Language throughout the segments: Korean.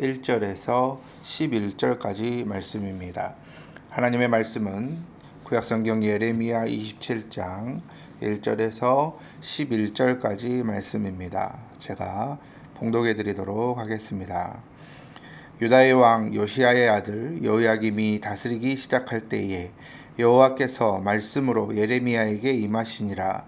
1절에서 11절까지 말씀입니다. 하나님의 말씀은 구약성경 예레미야 27장 1절에서 11절까지 말씀입니다. 제가 봉독해 드리도록 하겠습니다. 유다의 왕 요시아의 아들 요야김이 다스리기 시작할 때에 여호와께서 말씀으로 예레미야에게 임하시니라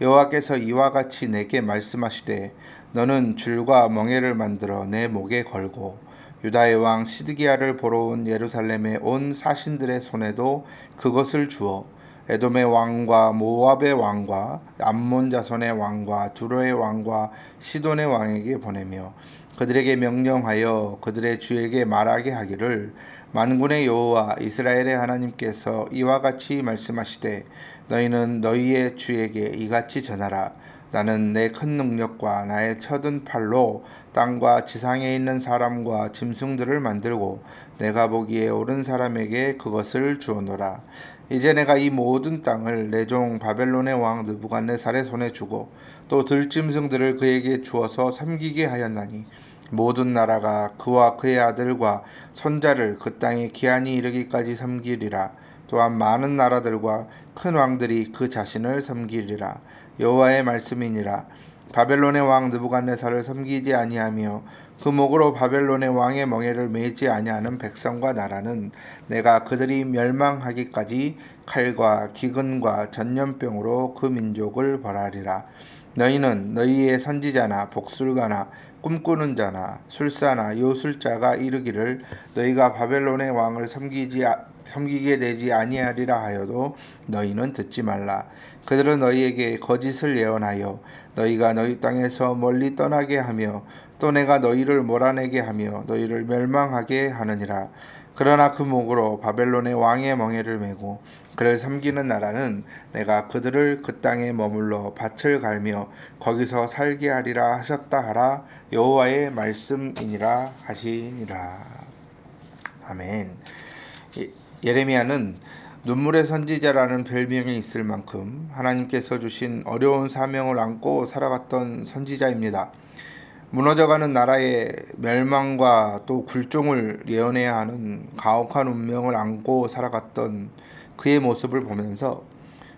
여호와께서 이와 같이 내게 말씀하시되 너는 줄과 멍에를 만들어 내 목에 걸고 유다의 왕 시드기야를 보러 온 예루살렘의 온 사신들의 손에도 그것을 주어 에돔의 왕과 모압의 왕과 암몬 자손의 왕과 두로의 왕과 시돈의 왕에게 보내며 그들에게 명령하여 그들의 주에게 말하게 하기를 만군의 여호와 이스라엘의 하나님께서 이와 같이 말씀하시되 너희는 너희의 주에게 이같이 전하라 나는 내 큰 능력과 나의 쳐든 팔로 땅과 지상에 있는 사람과 짐승들을 만들고 내가 보기에 옳은 사람에게 그것을 주어노라. 이제 내가 이 모든 땅을 내 종 바벨론의 왕 느부갓네살의 손에 주고 또 들짐승들을 그에게 주어서 섬기게 하였나니 모든 나라가 그와 그의 아들과 손자를 그 땅에 기한이 이르기까지 섬기리라. 또한 많은 나라들과 큰 왕들이 그 자신을 섬기리라. 여호와의 말씀이니라. 바벨론의 왕 느부갓네살을 섬기지 아니하며 그 목으로 바벨론의 왕의 멍에를 매지 아니하는 백성과 나라는 내가 그들이 멸망하기까지 칼과 기근과 전염병으로 그 민족을 벌하리라. 너희는 너희의 선지자나 복술가나 꿈꾸는 자나 술사나 요술자가 이르기를 너희가 바벨론의 왕을 섬기지 섬기게 되지 아니하리라 하여도 너희는 듣지 말라. 그들은 너희에게 거짓을 예언하여 너희가 너희 땅에서 멀리 떠나게 하며 또 내가 너희를 몰아내게 하며 너희를 멸망하게 하느니라. 그러나 그 목으로 바벨론의 왕의 멍에를 메고 그를 섬기는 나라는 내가 그들을 그 땅에 머물러 밭을 갈며 거기서 살게 하리라 하셨다 하라 여호와의 말씀이니라 하시니라. 아멘. 예레미야는 눈물의 선지자라는 별명이 있을 만큼 하나님께서 주신 어려운 사명을 안고 살아갔던 선지자입니다. 무너져가는 나라의 멸망과 또 굴종을 예언해야 하는 가혹한 운명을 안고 살아갔던 그의 모습을 보면서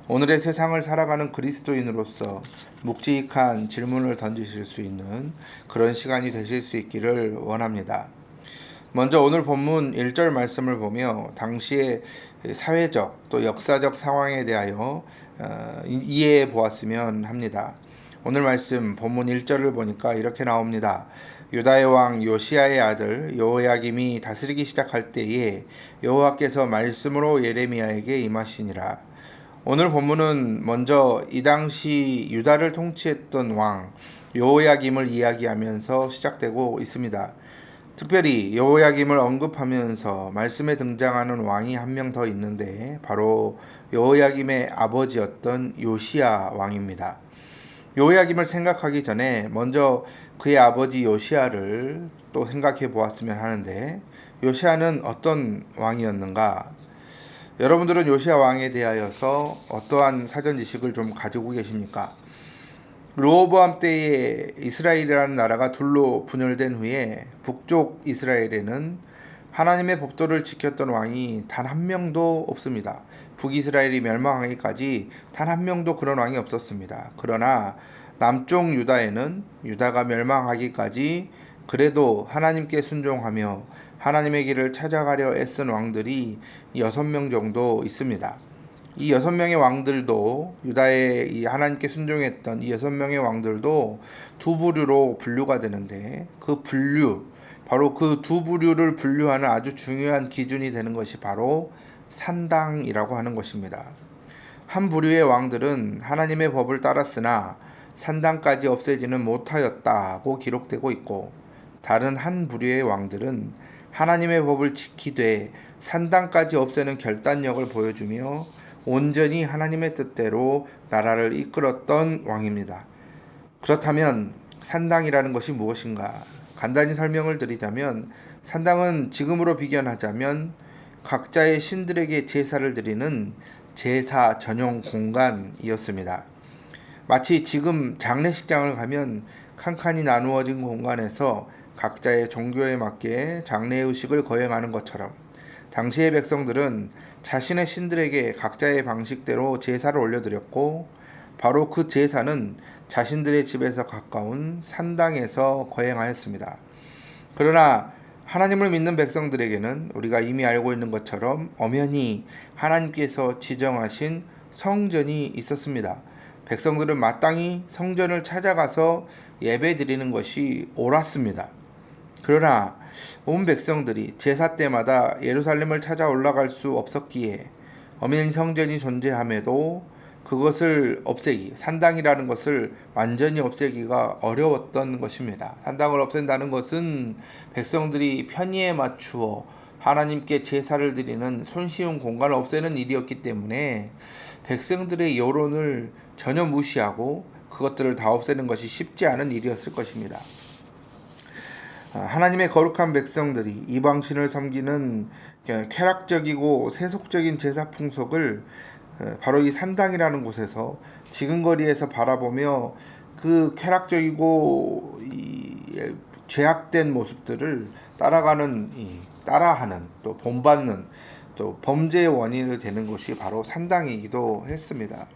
오늘의 세상을 살아가는 그리스도인으로서 묵직한 질문을 던지실 수 있는 그런 시간이 되실 수 있기를 원합니다. 먼저 오늘 본문 1절 말씀을 보며 당시의 사회적 또 역사적 상황에 대하여 어, 이해해 보았으면 합니다. 오늘 말씀 본문 1절을 보니까 이렇게 나옵니다. 유다의 왕 요시아의 아들 여호야김이 다스리기 시작할 때에 여호와께서 말씀으로 예레미야에게 임하시니라. 오늘 본문은 먼저 이 당시 유다를 통치했던 왕 여호야김을 이야기하면서 시작되고 있습니다. 특별히 여호야김을 언급하면서 말씀에 등장하는 왕이 한 명 더 있는데 바로 여호야김의 아버지였던 요시아 왕입니다. 요야김을 생각하기 전에 먼저 그의 아버지 요시아를 또 생각해 보았으면 하는데 요시아는 어떤 왕이었는가? 여러분들은 요시아 왕에 대하여서 어떠한 사전 지식을 좀 가지고 계십니까? 로보암 때에 이스라엘이라는 나라가 둘로 분열된 후에 북쪽 이스라엘에는 하나님의 법도를 지켰던 왕이 단 한 명도 없습니다. 북이스라엘이 멸망하기까지 단 한 명도 그런 왕이 없었습니다. 그러나 남쪽 유다에는 유다가 멸망하기까지 그래도 하나님께 순종하며 하나님의 길을 찾아가려 애쓴 왕들이 여섯 명 정도 있습니다. 이 여섯 명의 왕들도 유다의 이 하나님께 순종했던 이 여섯 명의 왕들도 두 부류로 분류가 되는데 그 분류 바로 그 두 부류를 분류하는 아주 중요한 기준이 되는 것이 바로 산당이라고 하는 것입니다. 한 부류의 왕들은 하나님의 법을 따랐으나 산당까지 없애지는 못하였다고 기록되고 있고 다른 한 부류의 왕들은 하나님의 법을 지키되 산당까지 없애는 결단력을 보여주며 온전히 하나님의 뜻대로 나라를 이끌었던 왕입니다. 그렇다면 산당이라는 것이 무엇인가? 간단히 설명을 드리자면 산당은 지금으로 비견하자면 각자의 신들에게 제사를 드리는 제사 전용 공간이었습니다. 마치 지금 장례식장을 가면 칸칸이 나누어진 공간에서 각자의 종교에 맞게 장례 의식을 거행하는 것처럼 당시의 백성들은 자신의 신들에게 각자의 방식대로 제사를 올려드렸고 바로 그 제사는 자신들의 집에서 가까운 산당에서 거행하였습니다. 그러나 하나님을 믿는 백성들에게는 우리가 이미 알고 있는 것처럼 엄연히 하나님께서 지정하신 성전이 있었습니다. 백성들은 마땅히 성전을 찾아가서 예배 드리는 것이 옳았습니다. 그러나 온 백성들이 제사 때마다 예루살렘을 찾아 올라갈 수 없었기에 엄연히 성전이 존재함에도 그것을 없애기, 산당이라는 것을 완전히 없애기가 어려웠던 것입니다. 산당을 없앤다는 것은 백성들이 편의에 맞추어 하나님께 제사를 드리는 손쉬운 공간을 없애는 일이었기 때문에 백성들의 여론을 전혀 무시하고 그것들을 다 없애는 것이 쉽지 않은 일이었을 것입니다. 아, 하나님의 거룩한 백성들이 이방신을 섬기는 쾌락적이고 세속적인 제사 풍속을 어, 바로 이 산당이라는 곳에서 지근거리에서 바라보며 그 쾌락적이고 이 죄악된 모습들을 따라가는 따라하는 또 본받는 또 범죄의 원인이 되는 것이 바로 산당이기도 했습니다.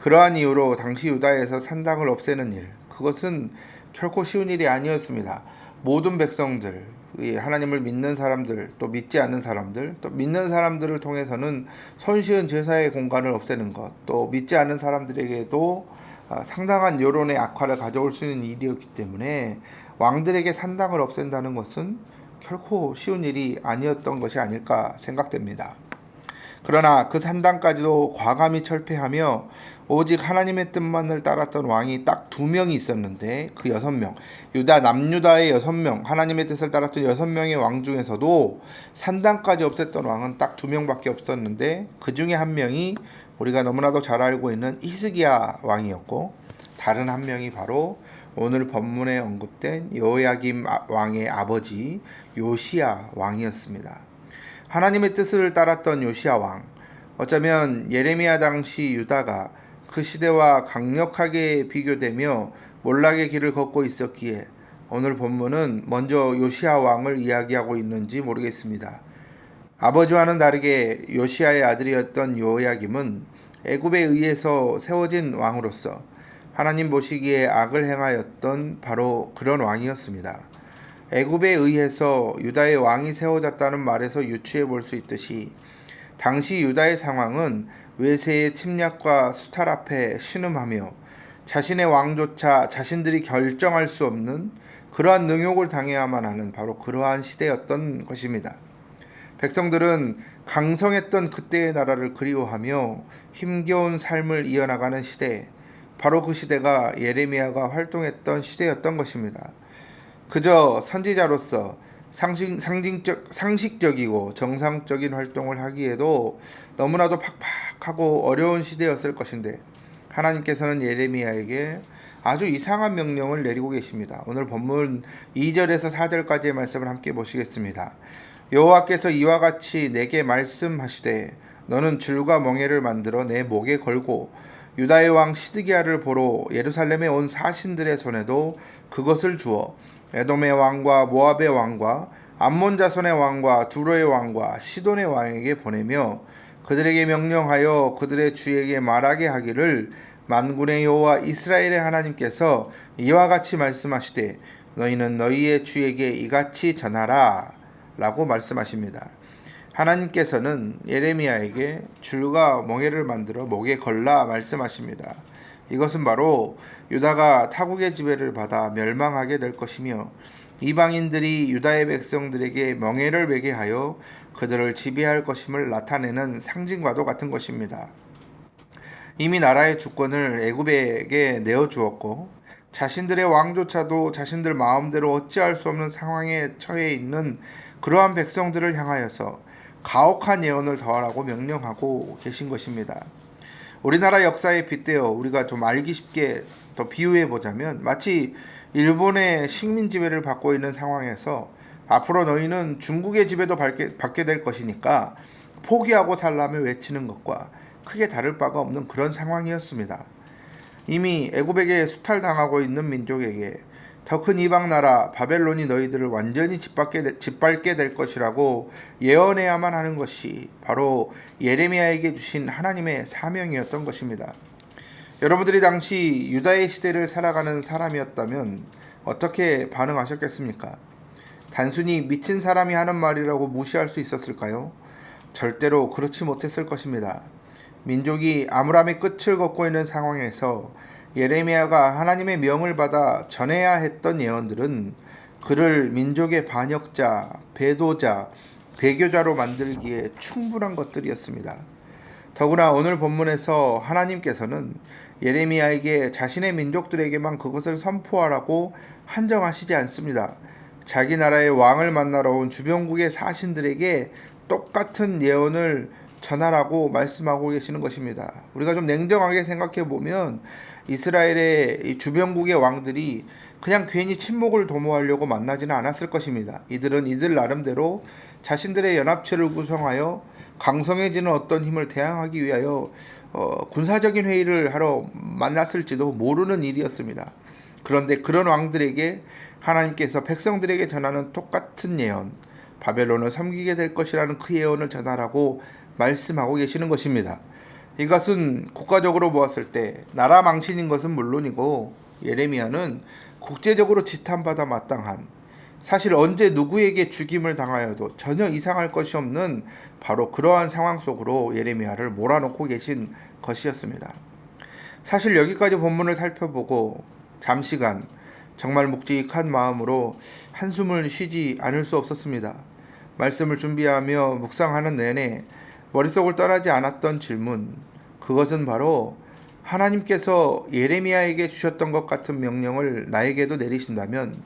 그러한 이유로 당시 유다에서 산당을 없애는 일 그것은 결코 쉬운 일이 아니었습니다. 모든 백성들, 하나님을 믿는 사람들, 또 믿지 않는 사람들, 또 믿는 사람들을 통해서는 손쉬운 제사의 공간을 없애는 것, 또 믿지 않는 사람들에게도 아, 상당한 여론의 악화를 가져올 수 있는 일이었기 때문에 왕들에게 산당을 없앤다는 것은 결코 쉬운 일이 아니었던 것이 아닐까 생각됩니다. 그러나 그 산당까지도 과감히 철폐하며 오직 하나님의 뜻만을 따랐던 왕이 딱 두 명이 있었는데 그 여섯 명. 유다 남유다의 여섯 명. 하나님의 뜻을 따랐던 여섯 명의 왕 중에서도 산당까지 없앴던 왕은 딱 두 명밖에 없었는데 그 중에 한 명이 우리가 너무나도 잘 알고 있는 히스기야 왕이었고 다른 한 명이 바로 오늘 본문에 언급된 여호야김 아, 왕의 아버지 요시야 왕이었습니다. 하나님의 뜻을 따랐던 요시야 왕. 어쩌면 예레미야 당시 유다가 그 시대와 강력하게 비교되며 몰락의 길을 걷고 있었기에 오늘 본문은 먼저 요시아 왕을 이야기하고 있는지 모르겠습니다. 아버지와는 다르게 요시아의 아들이었던 요야김은 애굽에 의해서 세워진 왕으로서 하나님 보시기에 악을 행하였던 바로 그런 왕이었습니다. 애굽에 의해서 유다의 왕이 세워졌다는 말에서 유추해 볼 수 있듯이 당시 유다의 상황은 외세의 침략과 수탈 앞에 신음하며 자신의 왕조차 자신들이 결정할 수 없는 그러한 능욕을 당해야만 하는 바로 그러한 시대였던 것입니다. 백성들은 강성했던 그때의 나라를 그리워하며 힘겨운 삶을 이어나가는 시대, 바로 그 시대가 예레미야가 활동했던 시대였던 것입니다. 그저 선지자로서 상식, 상징적, 상식적이고 정상적인 활동을 하기에도 너무나도 팍팍하고 어려운 시대였을 것인데 하나님께서는 예레미야에게 아주 이상한 명령을 내리고 계십니다. 오늘 본문 2절에서 4절까지의 말씀을 함께 보시겠습니다. 여호와께서 이와 같이 내게 말씀하시되 너는 줄과 멍에를 만들어 내 목에 걸고 유다의 왕 시드기야를 보러 예루살렘에 온 사신들의 손에도 그것을 주어 에돔의 왕과 모압의 왕과 암몬 자손의 왕과 두로의 왕과 시돈의 왕에게 보내며 그들에게 명령하여 그들의 주에게 말하게 하기를 만군의 여호와 이스라엘의 하나님께서 이와 같이 말씀하시되 너희는 너희의 주에게 이같이 전하라 라고 말씀하십니다. 하나님께서는 예레미야에게 줄과 멍에를 만들어 목에 걸라 말씀하십니다. 이것은 바로 유다가 타국의 지배를 받아 멸망하게 될 것이며 이방인들이 유다의 백성들에게 멍에를 매게 하여 그들을 지배할 것임을 나타내는 상징과도 같은 것입니다. 이미 나라의 주권을 애굽에게 내어 주었고 자신들의 왕조차도 자신들 마음대로 어찌할 수 없는 상황에 처해 있는 그러한 백성들을 향하여서 가혹한 예언을 더하라고 명령하고 계신 것입니다. 우리나라 역사에 빗대어 우리가 좀 알기 쉽게 더 비유해 보자면 마치 일본의 식민 지배를 받고 있는 상황에서 앞으로 너희는 중국의 지배도 받게, 받게 될 것이니까 포기하고 살라며 외치는 것과 크게 다를 바가 없는 그런 상황이었습니다. 이미 애굽에게 수탈당하고 있는 민족에게 더 큰 이방 나라 바벨론이 너희들을 완전히 짓밟게, 짓밟게 될 것이라고 예언해야만 하는 것이 바로 예레미야에게 주신 하나님의 사명이었던 것입니다. 여러분들이 당시 유다의 시대를 살아가는 사람이었다면 어떻게 반응하셨겠습니까? 단순히 미친 사람이 하는 말이라고 무시할 수 있었을까요? 절대로 그렇지 못했을 것입니다. 민족이 아므람의 끝을 걷고 있는 상황에서 예레미야가 하나님의 명을 받아 전해야 했던 예언들은 그를 민족의 반역자, 배도자, 배교자로 만들기에 충분한 것들이었습니다. 더구나 오늘 본문에서 하나님께서는 예레미야에게 자신의 민족들에게만 그것을 선포하라고 한정하시지 않습니다. 자기 나라의 왕을 만나러 온 주변국의 사신들에게 똑같은 예언을 전하라고 말씀하고 계시는 것입니다. 우리가 좀 냉정하게 생각해 보면 이스라엘의 주변국의 왕들이 그냥 괜히 침묵을 도모하려고 만나지는 않았을 것입니다. 이들은 이들 나름대로 자신들의 연합체를 구성하여 강성해지는 어떤 힘을 대항하기 위하여 어, 군사적인 회의를 하러 만났을지도 모르는 일이었습니다. 그런데 그런 왕들에게 하나님께서 백성들에게 전하는 똑같은 예언, 바벨론을 섬기게 될 것이라는 그 예언을 전하라고 말씀하고 계시는 것입니다. 이것은 국가적으로 보았을 때 나라 망신인 것은 물론이고 예레미야는 국제적으로 지탄받아 마땅한 사실 언제 누구에게 죽임을 당하여도 전혀 이상할 것이 없는 바로 그러한 상황 속으로 예레미야를 몰아넣고 계신 것이었습니다. 사실 여기까지 본문을 살펴보고 잠시간 정말 묵직한 마음으로 한숨을 쉬지 않을 수 없었습니다. 말씀을 준비하며 묵상하는 내내 머릿속을 떠나지 않았던 질문. 그것은 바로 하나님께서 예레미야에게 주셨던 것 같은 명령을 나에게도 내리신다면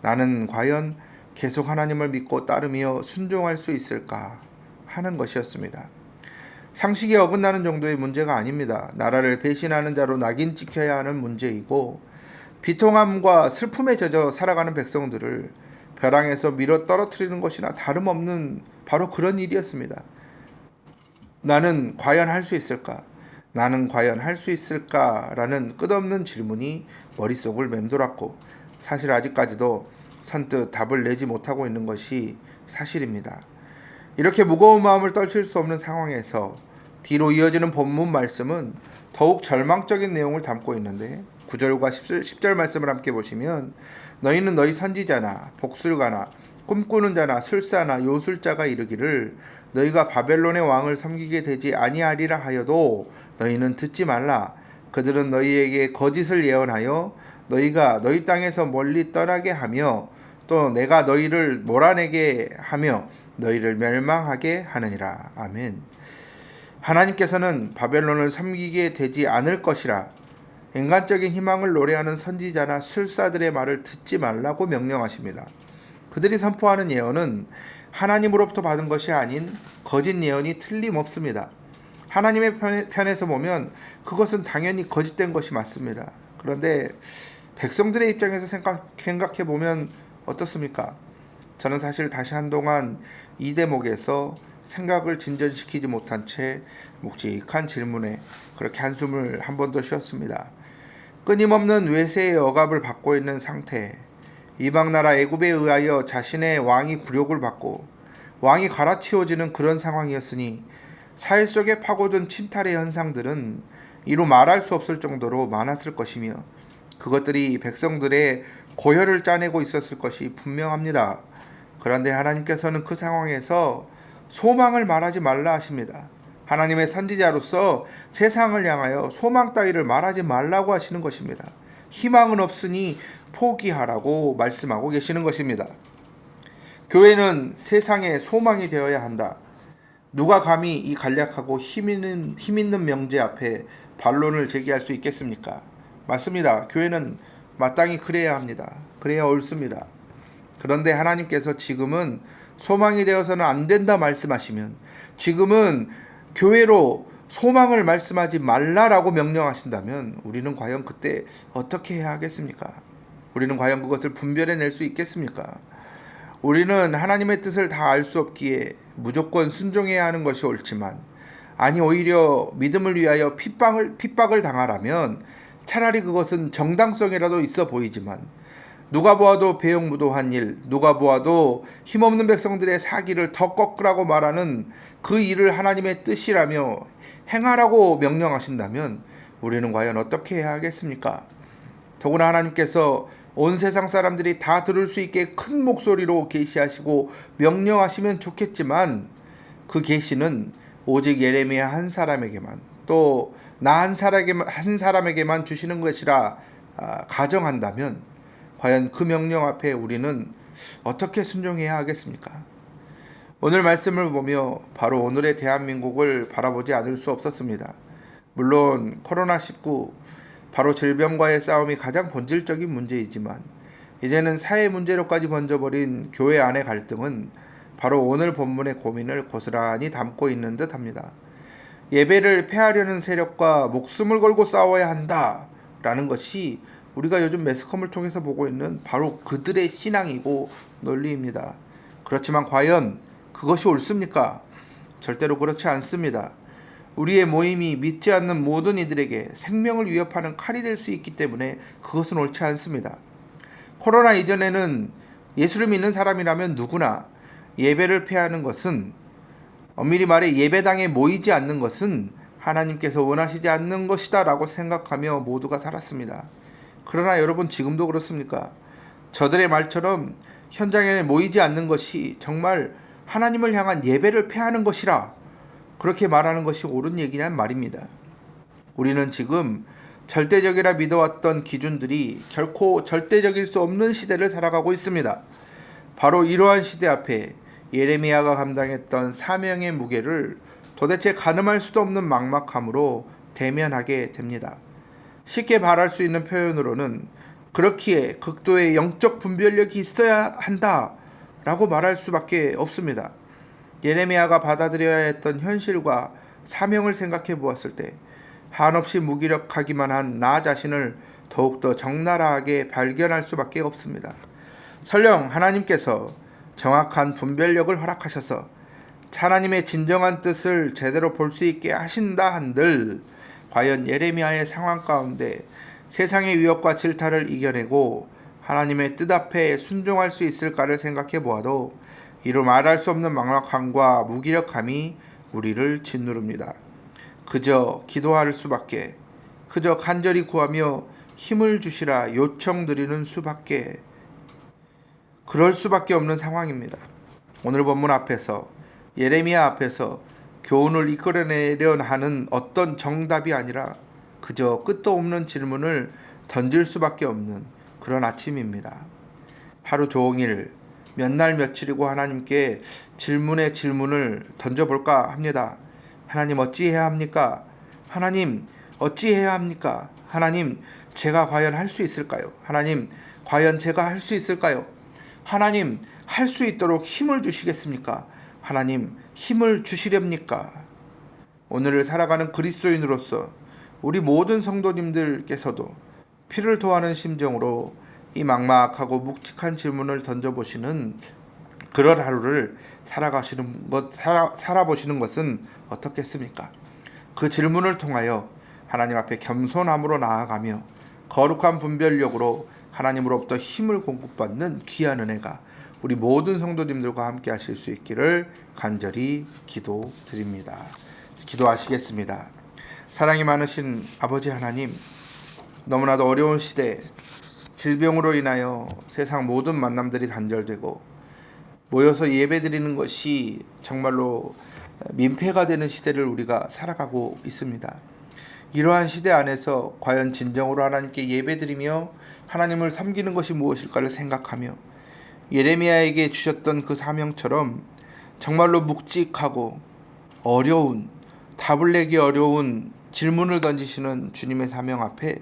나는 과연 계속 하나님을 믿고 따르며 순종할 수 있을까 하는 것이었습니다. 상식이 어긋나는 정도의 문제가 아닙니다. 나라를 배신하는 자로 낙인 찍혀야 하는 문제이고 비통함과 슬픔에 젖어 살아가는 백성들을 벼랑에서 밀어 떨어뜨리는 것이나 다름없는 바로 그런 일이었습니다. 나는 과연 할 수 있을까? 나는 과연 할 수 있을까? 라는 끝없는 질문이 머릿속을 맴돌았고 사실 아직까지도 선뜻 답을 내지 못하고 있는 것이 사실입니다. 이렇게 무거운 마음을 떨칠 수 없는 상황에서 뒤로 이어지는 본문 말씀은 더욱 절망적인 내용을 담고 있는데 9절과 10절, 10절 말씀을 함께 보시면 너희는 너희 선지자나 복술가나 꿈꾸는 자나 술사나 요술자가 이르기를 너희가 바벨론의 왕을 섬기게 되지 아니하리라 하여도 너희는 듣지 말라. 그들은 너희에게 거짓을 예언하여 너희가 너희 땅에서 멀리 떠나게 하며 또 내가 너희를 몰아내게 하며 너희를 멸망하게 하느니라. 아멘. 하나님께서는 바벨론을 섬기게 되지 않을 것이라 인간적인 희망을 노래하는 선지자나 술사들의 말을 듣지 말라고 명령하십니다. 그들이 선포하는 예언은 하나님으로부터 받은 것이 아닌 거짓 예언이 틀림없습니다. 하나님의 편에서 보면 그것은 당연히 거짓된 것이 맞습니다. 그런데 백성들의 입장에서 생각, 생각해 보면 어떻습니까? 저는 사실 다시 한동안 이 대목에서 생각을 진전시키지 못한 채 묵직한 질문에 그렇게 한숨을 한 번 더 쉬었습니다. 끊임없는 외세의 억압을 받고 있는 상태, 이방 나라 애굽에 의하여 자신의 왕이 굴욕을 받고 왕이 갈아치워지는 그런 상황이었으니 사회 속에 파고든 침탈의 현상들은 이루 말할 수 없을 정도로 많았을 것이며 그것들이 백성들의 고혈을 짜내고 있었을 것이 분명합니다. 그런데 하나님께서는 그 상황에서 소망을 말하지 말라 하십니다. 하나님의 선지자로서 세상을 향하여 소망 따위를 말하지 말라고 하시는 것입니다. 희망은 없으니 포기하라고 말씀하고 계시는 것입니다. 교회는 세상의 소망이 되어야 한다. 누가 감히 이 간략하고 힘 있는, 힘 있는 명제 앞에 반론을 제기할 수 있겠습니까? 맞습니다. 교회는 마땅히 그래야 합니다. 그래야 옳습니다. 그런데 하나님께서 지금은 소망이 되어서는 안 된다 말씀하시면 지금은 교회로 소망을 말씀하지 말라라고 명령하신다면 우리는 과연 그때 어떻게 해야 하겠습니까? 우리는 과연 그것을 분별해낼 수 있겠습니까? 우리는 하나님의 뜻을 다 알 수 없기에 무조건 순종해야 하는 것이 옳지만 아니 오히려 믿음을 위하여 핍박을 핍박을 당하라면 차라리 그것은 정당성이라도 있어 보이지만 누가 보아도 배영무도한 일, 누가 보아도 힘없는 백성들의 사기를 더 꺾으라고 말하는 그 일을 하나님의 뜻이라며 행하라고 명령하신다면 우리는 과연 어떻게 해야 하겠습니까? 더구나 하나님께서 온 세상 사람들이 다 들을 수 있게 큰 목소리로 계시하시고 명령하시면 좋겠지만 그 계시는 오직 예레미야 한 사람에게만 또 나 한 사람에게만 주시는 것이라 아, 가정한다면 과연 그 명령 앞에 우리는 어떻게 순종해야 하겠습니까? 오늘 말씀을 보며 바로 오늘의 대한민국을 바라보지 않을 수 없었습니다. 물론 코로나19 바로 질병과의 싸움이 가장 본질적인 문제이지만 이제는 사회 문제로까지 번져버린 교회 안의 갈등은 바로 오늘 본문의 고민을 고스란히 담고 있는 듯 합니다. 예배를 폐하려는 세력과 목숨을 걸고 싸워야 한다. 라는 것이 우리가 요즘 매스컴을 통해서 보고 있는 바로 그들의 신앙이고 논리입니다. 그렇지만 과연 그것이 옳습니까? 절대로 그렇지 않습니다. 우리의 모임이 믿지 않는 모든 이들에게 생명을 위협하는 칼이 될 수 있기 때문에 그것은 옳지 않습니다. 코로나 이전에는 예수를 믿는 사람이라면 누구나 예배를 폐하는 것은 엄밀히 말해 예배당에 모이지 않는 것은 하나님께서 원하시지 않는 것이다 라고 생각하며 모두가 살았습니다. 그러나 여러분 지금도 그렇습니까? 저들의 말처럼 현장에 모이지 않는 것이 정말 하나님을 향한 예배를 폐하는 것이라 그렇게 말하는 것이 옳은 얘기냔 말입니다. 우리는 지금 절대적이라 믿어왔던 기준들이 결코 절대적일 수 없는 시대를 살아가고 있습니다. 바로 이러한 시대 앞에 예레미야가 감당했던 사명의 무게를 도대체 가늠할 수도 없는 막막함으로 대면하게 됩니다. 쉽게 말할 수 있는 표현으로는 그렇기에 극도의 영적 분별력이 있어야 한다 라고 말할 수밖에 없습니다. 예레미야가 받아들여야 했던 현실과 사명을 생각해 보았을 때 한없이 무기력하기만 한 나 자신을 더욱더 적나라하게 발견할 수밖에 없습니다. 설령 하나님께서 정확한 분별력을 허락하셔서 하나님의 진정한 뜻을 제대로 볼 수 있게 하신다 한들 과연 예레미야의 상황 가운데 세상의 위협과 질타를 이겨내고 하나님의 뜻 앞에 순종할 수 있을까를 생각해 보아도 이루 말할 수 없는 막막함과 무기력함이 우리를 짓누릅니다. 그저 기도할 수밖에, 그저 간절히 구하며 힘을 주시라 요청드리는 수밖에, 그럴 수밖에 없는 상황입니다. 오늘 본문 앞에서 예레미야 앞에서 교훈을 이끌어내려 하는 어떤 정답이 아니라 그저 끝도 없는 질문을 던질 수밖에 없는 그런 아침입니다. 하루 종일 몇 날 며칠이고 하나님께 질문에 질문을 던져볼까 합니다. 하나님 어찌해야 합니까? 하나님 어찌해야 합니까? 하나님 제가 과연 할 수 있을까요? 하나님 과연 제가 할 수 있을까요? 하나님 할 수 있도록 힘을 주시겠습니까? 하나님 힘을 주시렵니까? 오늘을 살아가는 그리스도인으로서 우리 모든 성도님들께서도 피를 토하는 심정으로 이 막막하고 묵직한 질문을 던져보시는 그런 하루를 살아가시는 것, 살아, 살아보시는 것은 어떻겠습니까? 그 질문을 통하여 하나님 앞에 겸손함으로 나아가며 거룩한 분별력으로 하나님으로부터 힘을 공급받는 귀한 은혜가 우리 모든 성도님들과 함께 하실 수 있기를 간절히 기도드립니다. 기도하시겠습니다. 사랑이 많으신 아버지 하나님, 너무나도 어려운 시대, 질병으로 인하여 세상 모든 만남들이 단절되고 모여서 예배 드리는 것이 정말로 민폐가 되는 시대를 우리가 살아가고 있습니다. 이러한 시대 안에서 과연 진정으로 하나님께 예배드리며 하나님을 섬기는 것이 무엇일까를 생각하며 예레미야에게 주셨던 그 사명처럼 정말로 묵직하고 어려운 답을 내기 어려운 질문을 던지시는 주님의 사명 앞에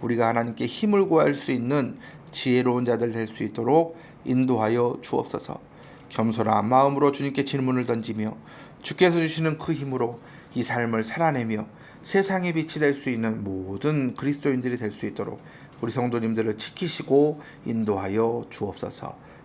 우리가 하나님께 힘을 구할 수 있는 지혜로운 자들 될 수 있도록 인도하여 주옵소서. 겸손한 마음으로 주님께 질문을 던지며 주께서 주시는 그 힘으로 이 삶을 살아내며 세상의 빛이 될 수 있는 모든 그리스도인들이 될 수 있도록 우리 성도님들을 지키시고 인도하여 주옵소서.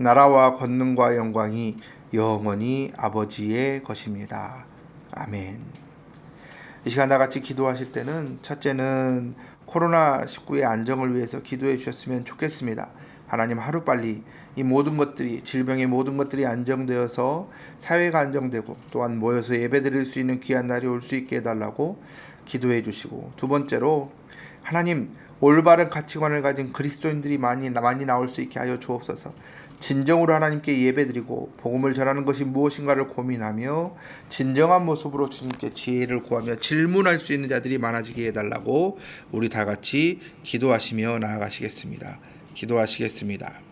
나라와 권능과 영광이 영원히 아버지의 것입니다. 아멘. 이 시간 다 같이 기도하실 때는 첫째는 코로나19의 안정을 위해서 기도해 주셨으면 좋겠습니다. 하나님 하루빨리 이 모든 것들이 질병의 모든 것들이 안정되어서 사회가 안정되고 또한 모여서 예배드릴 수 있는 귀한 날이 올 수 있게 해달라고 기도해 주시고 두 번째로 하나님 올바른 가치관을 가진 그리스도인들이 많이 많이 나올 수 있게 하여 주옵소서. 진정으로 하나님께 예배드리고 복음을 전하는 것이 무엇인가를 고민하며 진정한 모습으로 주님께 지혜를 구하며 질문할 수 있는 자들이 많아지게 해달라고 우리 다 같이 기도하시며 나아가시겠습니다. 기도하시겠습니다.